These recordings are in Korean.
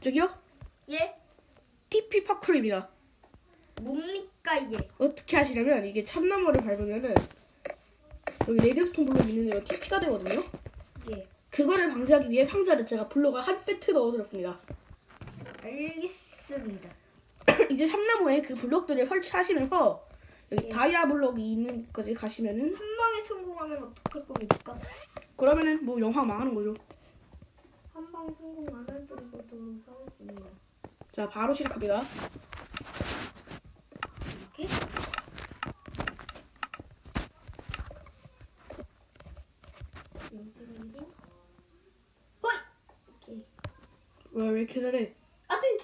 저기요? 예? TP 파쿠르입니다. 뭡니까 이게? 어떻게 하시냐면 이게 참나무를 밟으면은 여기 레드스톤 블록 있는 데가 TP가 되거든요. 예. 그거를 방지하기 위해 상자를 제가 블록을 한 세트 넣어드렸습니다. 알겠습니다. 이제 참나무에 그 블록들을 설치하시면서 여기 예. 다이아 블록이 있는 곳에 가시면은 한 방에 성공하면 어떡할 겁니까? 그러면은 뭐 영화 망하는 거죠. 한 방에 성공 안 해드리도록 하겠습니다. 자 바로 시작합니다. 이렇게? 여기로 호이! 오케이. 왜, 왜 이렇게 잘해? 아들!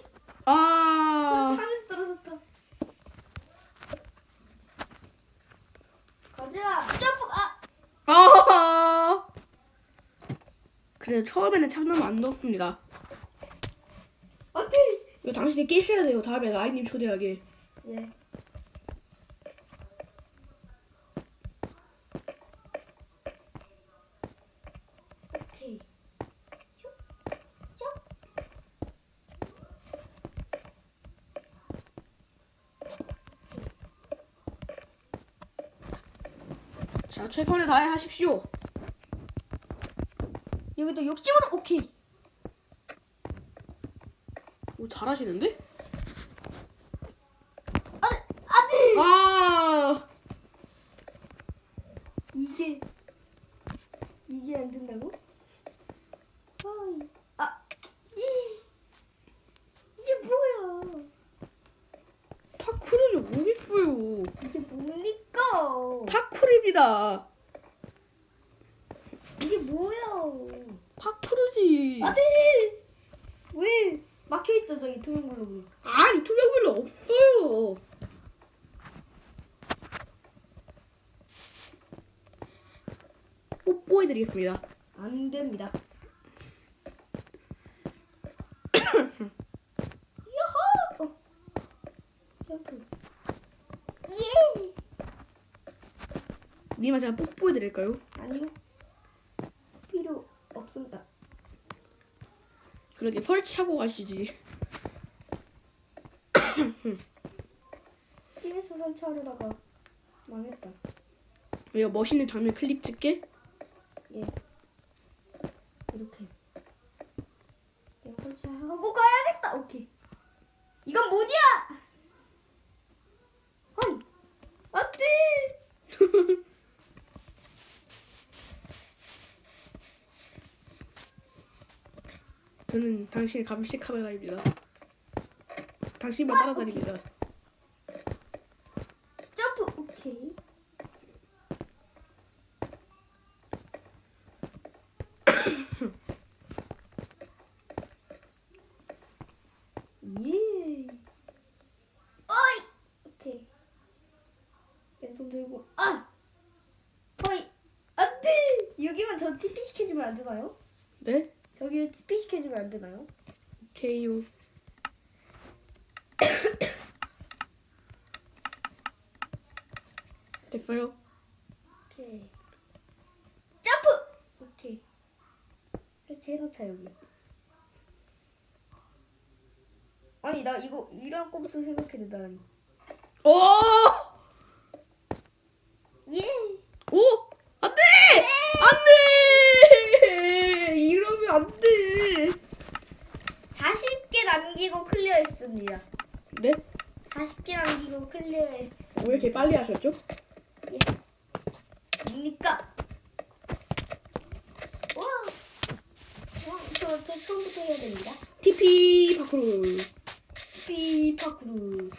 아, 하면서 떨어졌다. 가자! 점프! 아! 아. 그래서 처음에는 참나무 안 넣었습니다. 아들! 이거 당신이 깨셔야 돼요. 다음에 라인님 초대하게. 오케이. 슉. 자 최선을 다해 하십시오. 여기도 욕심으로 오케이. 오 잘하시는데? 아들! 아들! 아. 이게 이게 안 된다고? 어이. 아! 이 이게 뭐야? 파쿠르죠 뭐겠어요. 이게 뭡니까? 파쿠르입니다. 이게 뭐야? 파쿠르지. 아들! 왜 막혀 있죠 저기 투명 블록이? 아니 투명 별로 없어요. 뽀뽀해드리겠습니다. 안 됩니다. 야호! 어. 점프. 예! 님아 제가 뽀뽀해드릴까요? 아니요. 없습니다. 그러게 설치하고 가시지. TV에서 설치하려다가 망했다. 이거 멋있는 장면 클립 찍게? 예. 이렇게. 내가 설치하고 가야겠다. 오케이. 이건 뭐냐? 아니. 안 돼! 저는 당신의 감시 카메라입니다. 당신만 따라다닙니다. 점프. 오케이. 예. 어이. 오케이. 왼손 들고 아. 어이. 안 돼. 여기만 저 TP 시켜주면 안 되나요? 네? 저기 TP 시켜주면 안 되나요? KO. 됐어요? 오케이. 점프. 오케이. 설치해놓자 여기. 아니 나 이거 이런 꼼수 생각해낸다니. 오! 예. 오! 안 돼! 안 돼! 이러면 안 돼! 40개 남기고 클리어했습니다. 네? 40개 남기고 클리어했습니다. 왜 이렇게 빨리 하셨죠? 예. 뭡니까? 와. 와, 저, 저 처음부터 해야 됩니다. TP 파크루. 피 파크루.